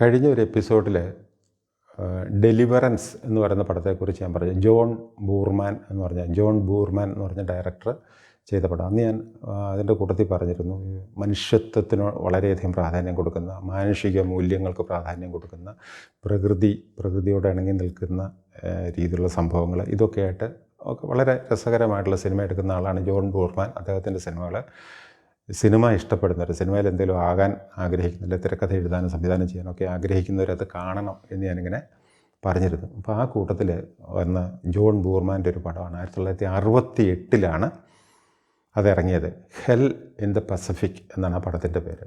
കഴിഞ്ഞ ഒരു എപ്പിസോഡിൽ ഡെലിവറൻസ് എന്ന് പറയുന്ന പടത്തെക്കുറിച്ച് ഞാൻ പറഞ്ഞു. ജോൺ ബൂർമാൻ എന്ന് പറഞ്ഞ ജോൺ ബൂർമാൻ എന്ന് പറഞ്ഞ ഡയറക്ടർ ചെയ്ത പടം. അന്ന് ഞാൻ അതിന്റെ കൂട്ടത്തിൽ പറഞ്ഞിരുന്നു മനുഷ്യത്വത്തിന് വളരെയധികം പ്രാധാന്യം കൊടുക്കുന്ന മാനുഷിക മൂല്യങ്ങൾക്ക് പ്രാധാന്യം കൊടുക്കുന്ന പ്രകൃതി പ്രകൃതിയോട് ഇണങ്ങി നിൽക്കുന്ന രീതിയിലുള്ള സംഭവങ്ങൾ. ഇതൊക്കെയായിട്ട് ഒക്കെ വളരെ രസകരമായിട്ടുള്ള സിനിമ എടുക്കുന്ന ആളാണ് ജോൺ ബൂർമാൻ അദ്ദേഹത്തിന്റെ സിനിമകൾ സിനിമ ഇഷ്ടപ്പെടുന്നവർ സിനിമയിൽ എന്തെങ്കിലും ആകാൻ ആഗ്രഹിക്കുന്നില്ല തിരക്കഥ എഴുതാനും സംവിധാനം ചെയ്യാനൊക്കെ ആഗ്രഹിക്കുന്നവർ അത് കാണണം എന്ന് ഞാനിങ്ങനെ പറഞ്ഞിരുന്നു. അപ്പോൾ ആ കൂട്ടത്തിൽ വന്ന ജോൺ ബൂർമാന്റെ ഒരു പടമാണ്. ആയിരത്തി തൊള്ളായിരത്തി അറുപത്തി എട്ടിലാണ് അതിറങ്ങിയത് ഹെൽ ഇൻ ദ പസഫിക് എന്നാണ് ആ പടത്തിന്റെ പേര്.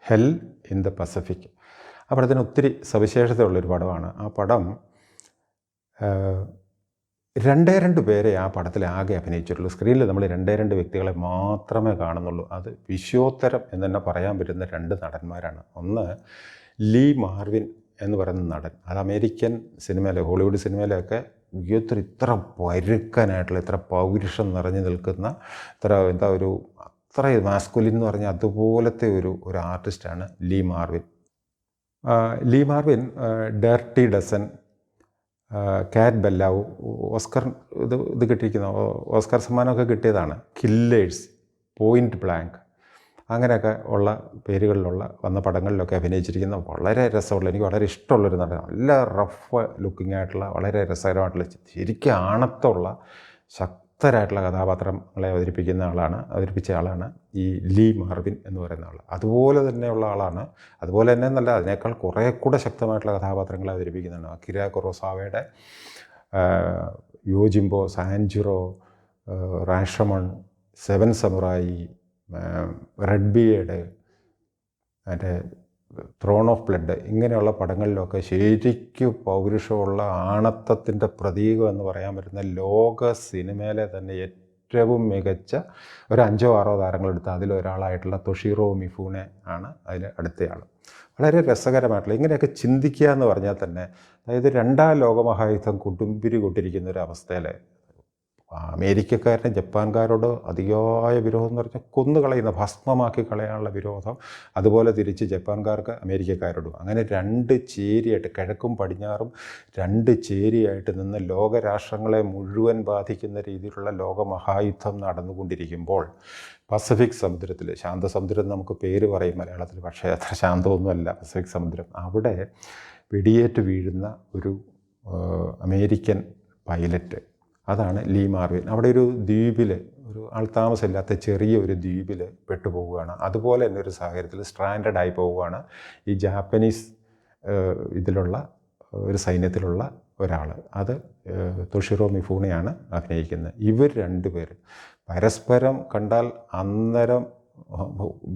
Hell in the Pacific. ആ പടത്തിന് ഒത്തിരി സവിശേഷതയുള്ളൊരു പടമാണ്. ആ പടം രണ്ടേ രണ്ട് പേരെ ആ പടത്തിൽ ആകെ അഭിനയിച്ചിട്ടുള്ളൂ. സ്ക്രീനിൽ നമ്മൾ രണ്ടേ രണ്ട് വ്യക്തികളെ മാത്രമേ കാണുന്നുള്ളൂ. അത് വിശ്വോത്തരം എന്ന് തന്നെ പറയാൻ പറ്റുന്ന രണ്ട് നടന്മാരാണ്. ഒന്ന് ലീ മാർവിൻ എന്ന് പറയുന്ന നടൻ. അത് അമേരിക്കൻ സിനിമയിലെ ഹോളിവുഡ് സിനിമയിലൊക്കെ ഇത്ര ഇത്ര പരുക്കനായിട്ടുള്ള ഇത്ര പൗരുഷം നിറഞ്ഞു നിൽക്കുന്ന ഇത്ര എന്താ ഒരു അത്ര മാസ്കുലിൻ എന്ന് പറഞ്ഞാൽ അതുപോലത്തെ ഒരു ഒരു ആർട്ടിസ്റ്റാണ് Lee Marvin. Lee Marvin Dirty Dozen Cat Ballou Oscar ഇത് ഇത് കിട്ടിയിരിക്കുന്ന ഓസ്കർ സമ്മാനമൊക്കെ കിട്ടിയതാണ്. കില്ലേഴ്സ് പോയിന്റ് ബ്ലാങ്ക് അങ്ങനെയൊക്കെ ഉള്ള പേരുകളിലുള്ള വന്ന പടങ്ങളിലൊക്കെ അഭിനയിച്ചിരിക്കുന്ന വളരെ രസമുള്ള എനിക്ക് വളരെ ഇഷ്ടമുള്ളൊരു നടൻ നല്ല റഫ് ലുക്കിംഗ് ആയിട്ടുള്ള വളരെ രസകരമായിട്ടുള്ള ശരിക്കും ആണത്തുള്ള ശക്തരായിട്ടുള്ള കഥാപാത്രങ്ങളെ അവതരിപ്പിക്കുന്ന ആളാണ് അവതരിപ്പിച്ച ആളാണ് ഈ ലീ മാർവിൻ എന്ന് പറയുന്ന ആൾ അതുപോലെ തന്നെയുള്ള ആളാണ് അതുപോലെ തന്നെ എന്നല്ല അതിനേക്കാൾ കുറേ കൂടെ ശക്തമായിട്ടുള്ള കഥാപാത്രങ്ങളെ അവതരിപ്പിക്കുന്നതാണ്. Akira കൊറോസാവയുടെ Yojimbo Sanjuro Rashomon Seven Samurai Red Beard മറ്റേ ത്രോൺ ഓഫ് ബ്ലഡ് ഇങ്ങനെയുള്ള പടങ്ങളിലൊക്കെ ശരിക്കും പൗരുഷമുള്ള ആണത്തത്തിന്റെ പ്രതീകം എന്ന് പറയാൻ പറ്റുന്ന ലോക സിനിമയിലെ തന്നെ ഏറ്റവും മികച്ച ഒരു അഞ്ചോ ആറോ താരങ്ങളെടുത്ത് അതിലൊരാളായിട്ടുള്ള തൊഷീറോ മിഫൂനെ ആണ് അതിൽ അടുത്തയാൾ വളരെ രസകരമായിട്ടുള്ള ഇങ്ങനെയൊക്കെ ചിന്തിക്കുക എന്ന് പറഞ്ഞാൽ തന്നെ അതായത് രണ്ടാം ലോകമഹായുദ്ധം കുടുംബിരി കൊണ്ടിരിക്കുന്ന ഒരു അവസ്ഥയിൽ അമേരിക്കക്കാരന് ജപ്പാൻകാരോട് അതിയായ വിരോധം എന്ന് പറഞ്ഞാൽ കൊന്നു കളയുന്ന ഭസ്മമാക്കി കളയാനുള്ള വിരോധം. അതുപോലെ തിരിച്ച് ജപ്പാൻകാർക്ക് അമേരിക്കക്കാരോടും. അങ്ങനെ രണ്ട് ചേരിയായിട്ട് കിഴക്കും പടിഞ്ഞാറും രണ്ട് ചേരിയായിട്ട് നിന്ന് ലോകരാഷ്ട്രങ്ങളെ മുഴുവൻ ബാധിക്കുന്ന രീതിയിലുള്ള ലോകമഹായുദ്ധം നടന്നുകൊണ്ടിരിക്കുമ്പോൾ പസഫിക് സമുദ്രത്തിൽ ശാന്തസമുദ്രം നമുക്ക് പേര് പറയും മലയാളത്തിൽ പക്ഷേ അത്ര ശാന്തമൊന്നുമല്ല പസഫിക് സമുദ്രം. അവിടെ വെടിയേറ്റ് വീഴുന്ന ഒരു അമേരിക്കൻ പൈലറ്റ് അതാണ് ലീ മാർവിൻ. അവിടെ ഒരു ദ്വീപിൽ ഒരു ആൾത്താമസമില്ലാത്ത ചെറിയ ഒരു ദ്വീപിൽ പെട്ടുപോവുകയാണ്. അതുപോലെ തന്നെ ഒരു സാഹചര്യത്തിൽ സ്ട്രാൻഡഡ് ആയി പോവുകയാണ് ഈ ജാപ്പനീസ് ഇതിലുള്ള ഒരു സൈന്യത്തിലുള്ള ഒരാൾ അത് തോഷിറോ മിഫൂണയാണ് അഭിനയിക്കുന്നത്. ഇവർ രണ്ടുപേർ പരസ്പരം കണ്ടാൽ അന്നേരം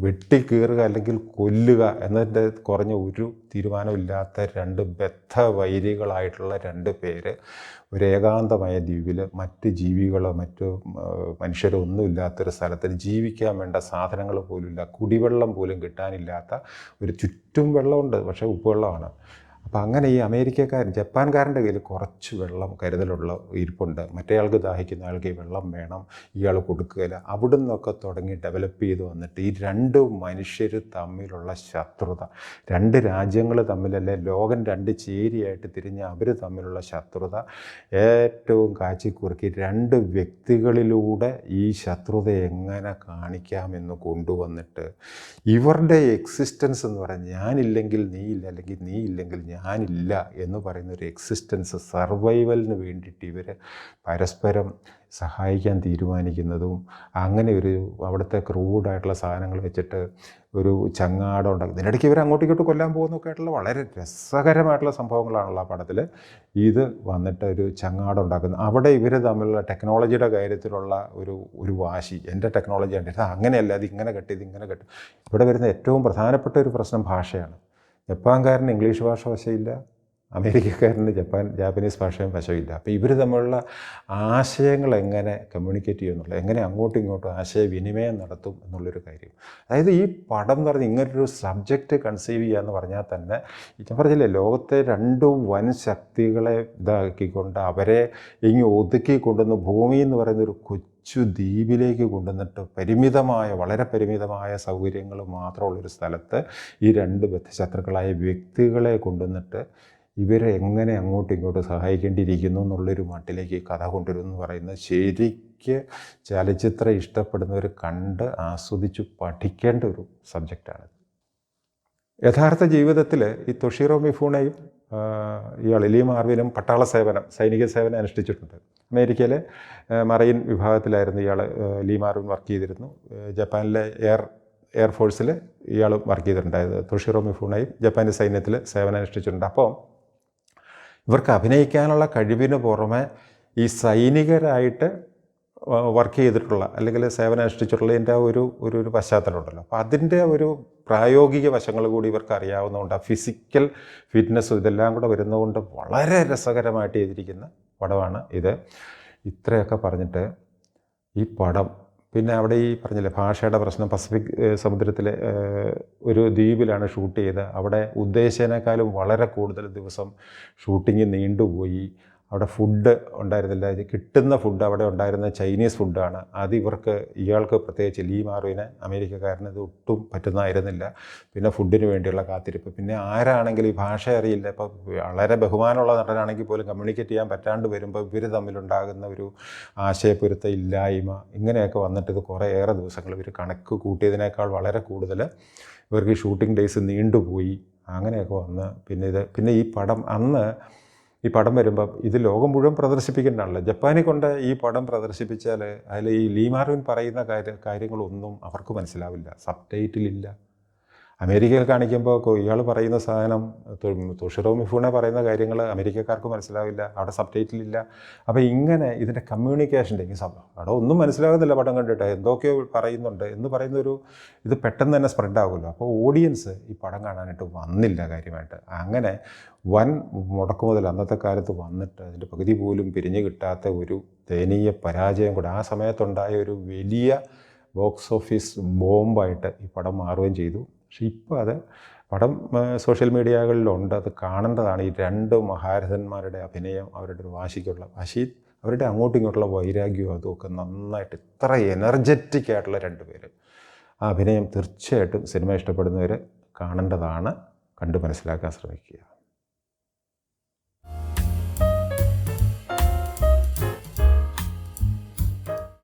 വെട്ടിക്കീറുക അല്ലെങ്കിൽ കൊല്ലുക എന്നതിന്റെ കുറഞ്ഞ ഒരു തീരുമാനമില്ലാത്ത രണ്ട് ബദ്ധ വൈരികളായിട്ടുള്ള രണ്ട് പേര് ഒരു ഏകാന്തമായ ദ്വീപിൽ മറ്റ് ജീവികളോ മറ്റു മനുഷ്യരോ ഒന്നുമില്ലാത്തൊരു സ്ഥലത്ത് ജീവിക്കാൻ വേണ്ട സാധനങ്ങൾ പോലും ഇല്ല കുടിവെള്ളം പോലും കിട്ടാനില്ലാത്ത ഒരു ചുറ്റും വെള്ളമുണ്ട്. പക്ഷേ ഉപ്പുവെള്ളമാണ്. അപ്പോൾ അങ്ങനെ ഈ അമേരിക്കക്കാരൻ ജപ്പാൻകാരന്റെ കയ്യിൽ കുറച്ച് വെള്ളം കരുതലുള്ള ഇരിപ്പുണ്ട്. മറ്റേയാൾക്ക് ദാഹിക്കുന്ന ആൾക്ക് ഈ വെള്ളം വേണം ഇയാൾ കൊടുക്കുകയില്ല. അവിടെ നിന്നൊക്കെ തുടങ്ങി ഡെവലപ്പ് ചെയ്ത് വന്നിട്ട് ഈ രണ്ട് മനുഷ്യർ തമ്മിലുള്ള ശത്രുത രണ്ട് രാജ്യങ്ങൾ തമ്മിലല്ലേ ലോകം രണ്ട് ചേരിയായിട്ട് തിരിഞ്ഞ അവർ തമ്മിലുള്ള ശത്രുത ഏറ്റവും കാച്ചിക്കുറുക്കി രണ്ട് വ്യക്തികളിലൂടെ ഈ ശത്രുത എങ്ങനെ കാണിക്കാമെന്ന് കൊണ്ടുവന്നിട്ട് ഇവരുടെ എക്സിസ്റ്റൻസ് എന്ന് പറഞ്ഞാൽ ഞാനില്ലെങ്കിൽ നീ ഇല്ല അല്ലെങ്കിൽ നീ ഇല്ലെങ്കിൽ ഞാനില്ല എന്ന് പറയുന്ന ഒരു എക്സിസ്റ്റൻസ് സർവൈവലിന് വേണ്ടിയിട്ട് ഇവർ പരസ്പരം സഹായിക്കാൻ തീരുമാനിക്കുന്നതും അങ്ങനെ ഒരു അവിടുത്തെ ക്രൂഡായിട്ടുള്ള സാധനങ്ങൾ വെച്ചിട്ട് ഒരു ചങ്ങാടം ഉണ്ടാക്കി. ഇതിനിടയ്ക്ക് ഇവർ അങ്ങോട്ടും ഇങ്ങോട്ടും കൊല്ലാൻ പോകുന്നൊക്കെ ആയിട്ടുള്ള വളരെ രസകരമായിട്ടുള്ള സംഭവങ്ങളാണല്ലോ ആ പടത്തിൽ ഇത് വന്നിട്ട് ഒരു ചങ്ങാടം ഉണ്ടാക്കുന്നത് അവിടെ ഇവർ തമ്മിലുള്ള ടെക്നോളജിയുടെ കാര്യത്തിലുള്ള ഒരു ഒരു വാശി. എന്റെ ടെക്നോളജി ഉണ്ട് ഇത് അങ്ങനെയല്ല അത് ഇങ്ങനെ കെട്ടി ഇത് ഇങ്ങനെ കെട്ടി. ഇവിടെ വരുന്ന ഏറ്റവും പ്രധാനപ്പെട്ട ഒരു പ്രശ്നം ഭാഷയാണ്. ജപ്പാൻകാരന് ഇംഗ്ലീഷ് ഭാഷ വശമില്ല. അമേരിക്കക്കാരന് ജപ്പാൻ ജാപ്പനീസ് ഭാഷയും വശമില്ല. അപ്പോൾ ഇവർ തമ്മിലുള്ള ആശയങ്ങൾ എങ്ങനെ കമ്മ്യൂണിക്കേറ്റ് ചെയ്യുന്നുള്ളൂ എങ്ങനെ അങ്ങോട്ടും ഇങ്ങോട്ടും ആശയവിനിമയം നടത്തും എന്നുള്ളൊരു കാര്യം. അതായത് ഈ പടം എന്ന് പറഞ്ഞാൽ ഇങ്ങനൊരു സബ്ജക്റ്റ് കൺസീവ് ചെയ്യുക എന്ന് പറഞ്ഞാൽ തന്നെ ഞാൻ പറഞ്ഞില്ലേ ലോകത്തെ രണ്ട് വൻ ശക്തികളെ ഇതാക്കിക്കൊണ്ട് അവരെ ഇങ്ങ് ഒതുക്കി കൊണ്ടുവന്ന് ഭൂമി എന്ന് പറയുന്ന ഒരു കൊച്ചു കൊച്ചു ദ്വീപിലേക്ക് കൊണ്ടുവന്നിട്ട് പരിമിതമായ വളരെ പരിമിതമായ സൗകര്യങ്ങൾ മാത്രമുള്ളൊരു സ്ഥലത്ത് ഈ രണ്ട് ബദ്ധശത്രുക്കളായ വ്യക്തികളെ കൊണ്ടുവന്നിട്ട് ഇവരെ എങ്ങനെ അങ്ങോട്ടും ഇങ്ങോട്ടും സഹായിക്കേണ്ടിയിരിക്കുന്നു എന്നുള്ളൊരു മട്ടിലേക്ക് ഈ കഥ കൊണ്ടുവരുന്നു എന്ന് പറയുന്നത് ശരിക്ക് ചലച്ചിത്രം ഇഷ്ടപ്പെടുന്നവർ കണ്ട് ആസ്വദിച്ച് പഠിക്കേണ്ട ഒരു സബ്ജക്റ്റാണ്. യഥാർത്ഥ ജീവിതത്തിൽ ഈ തൊഷീറോ മിഫൂണയും ഇയാൾ ലീ മാർവിനും പട്ടാള സേവനം സൈനിക സേവനം അനുഷ്ഠിച്ചിട്ടുണ്ട്. അമേരിക്കയിലെ മറൈൻ വിഭാഗത്തിലായിരുന്നു ഇയാൾ ലീ മാർവിൻ വർക്ക് ചെയ്തിരുന്നു. ജപ്പാനിലെ എയർ എയർഫോഴ്സിൽ ഇയാൾ വർക്ക് ചെയ്തിട്ടുണ്ടായത് തൊഷീറോ മിഫൂണയും ജപ്പാന്റെ സൈന്യത്തിൽ സേവനം അനുഷ്ഠിച്ചിട്ടുണ്ട്. അപ്പോൾ ഇവർക്ക് അഭിനയിക്കാനുള്ള കഴിവിന് പുറമെ ഈ സൈനികരായിട്ട് വർക്ക് ചെയ്തിട്ടുള്ള അല്ലെങ്കിൽ സേവനം അനുഷ്ഠിച്ചിട്ടുള്ളതിന്റെ ഒരു ഒരു ഒരു പശ്ചാത്തലമുണ്ടല്ലോ അപ്പോൾ അതിന്റെ ഒരു പ്രായോഗിക വശങ്ങൾ കൂടി ഇവർക്ക് അറിയാവുന്നതുകൊണ്ട് ആ ഫിസിക്കൽ ഫിറ്റ്നസ് ഇതെല്ലാം കൂടെ വരുന്നതുകൊണ്ട് വളരെ രസകരമായിട്ട് ചെയ്തിരിക്കുന്ന പടമാണ് ഇത്. ഇത്രയൊക്കെ പറഞ്ഞിട്ട് ഈ പടം പിന്നെ അവിടെ ഈ പറഞ്ഞില്ലേ ഭാഷയുടെ പ്രശ്നം പസഫിക് സമുദ്രത്തിലെ ഒരു ദ്വീപിലാണ് ഷൂട്ട് ചെയ്തത്. അവിടെ ഉദ്ദേശിച്ചതിനേക്കാളും വളരെ കൂടുതൽ ദിവസം ഷൂട്ടിങ് നീണ്ടുപോയി. അവിടെ ഫുഡ് ഉണ്ടായിരുന്നില്ല. കിട്ടുന്ന ഫുഡ് അവിടെ ഉണ്ടായിരുന്ന ചൈനീസ് ഫുഡാണ് അത് ഇവർക്ക് ഇയാൾക്ക് പ്രത്യേകിച്ച് ലീ മാറുവിന് അമേരിക്കക്കാരന് ഇത് ഒട്ടും പറ്റുന്നതായിരുന്നില്ല. പിന്നെ ഫുഡിന് വേണ്ടിയുള്ള കാത്തിരിപ്പ്. പിന്നെ ആരാണെങ്കിലും ഈ ഭാഷ അറിയില്ല. ഇപ്പോൾ വളരെ ബഹുമാനമുള്ള നടനാണെങ്കിൽ പോലും കമ്മ്യൂണിക്കേറ്റ് ചെയ്യാൻ പറ്റാണ്ട് വരുമ്പോൾ ഇവർ തമ്മിലുണ്ടാകുന്ന ഒരു ആശയപ്പൊരുത്ത ഇല്ലായ്മ ഇങ്ങനെയൊക്കെ വന്നിട്ട് ഇത് ഏറെ ദിവസങ്ങൾ ഇവർ കണക്ക് കൂട്ടിയതിനേക്കാൾ വളരെ കൂടുതൽ ഇവർക്ക് ഷൂട്ടിംഗ് ഡേയ്സ് നീണ്ടുപോയി. അങ്ങനെയൊക്കെ വന്ന് പിന്നെ ഇത് പിന്നെ ഈ പടം അന്ന് ഈ പടം വരുമ്പം ഇത് ലോകം മുഴുവൻ പ്രദർശിപ്പിക്കേണ്ടതാണല്ലോ ജപ്പാനിൽ കൊണ്ട് ഈ പടം പ്രദർശിപ്പിച്ചാൽ അതിൽ ഈ ലീമാർവിൻ പറയുന്ന കാര്യ കാര്യങ്ങളൊന്നും അവർക്ക് മനസ്സിലാവില്ല. സബ് ടൈറ്റിലില്ല അമേരിക്കയിൽ കാണിക്കുമ്പോൾ ഇയാൾ പറയുന്ന സാധനം തുഷിറോ മിഫൂണെ പറയുന്ന കാര്യങ്ങൾ അമേരിക്കക്കാർക്ക് മനസ്സിലാവില്ല അവിടെ സബ് ടൈറ്റിലില്ല അപ്പോൾ ഇങ്ങനെ ഇതിന്റെ കമ്മ്യൂണിക്കേഷന്റെ ഈ സംഭവം അവിടെ ഒന്നും മനസ്സിലാകുന്നില്ല പടം കണ്ടിട്ട്. എന്തൊക്കെയോ പറയുന്നുണ്ട്. എന്ന് പറയുന്നൊരു ഇത് പെട്ടെന്ന് തന്നെ സ്പ്രെഡ് ആകുമല്ലോ. അപ്പോൾ ഓഡിയൻസ് ഈ പടം കാണാനായിട്ട് വന്നില്ല കാര്യമായിട്ട്. അങ്ങനെ വൻ മുടക്കുമുതൽ അന്നത്തെ കാലത്ത് വന്നിട്ട് അതിന്റെ പകുതി പോലും പിരിഞ്ഞു കിട്ടാത്ത ഒരു ദയനീയ പരാജയം കൂടെ. ആ സമയത്തുണ്ടായ ഒരു വലിയ ബോക്സ് ഓഫീസ് ബോംബായിട്ട് ഈ പടം മാറുകയും ചെയ്തു. പക്ഷെ ഇപ്പോൾ അത് പടം സോഷ്യൽ മീഡിയകളിലുണ്ട്. അത് കാണേണ്ടതാണ്. ഈ രണ്ട് മഹാരഥന്മാരുടെ അഭിനയം അവരുടെ ഒരു വാശിക്കുള്ള വാശി അവരുടെ അങ്ങോട്ടും ഇങ്ങോട്ടുള്ള വൈരാഗ്യവും അതുമൊക്കെ നന്നായിട്ട് ഇത്ര എനർജറ്റിക് ആയിട്ടുള്ള രണ്ട് പേര്. ആ അഭിനയം തീർച്ചയായിട്ടും സിനിമ ഇഷ്ടപ്പെടുന്നവർ കാണേണ്ടതാണ്. കണ്ട് മനസ്സിലാക്കാൻ ശ്രമിക്കുക.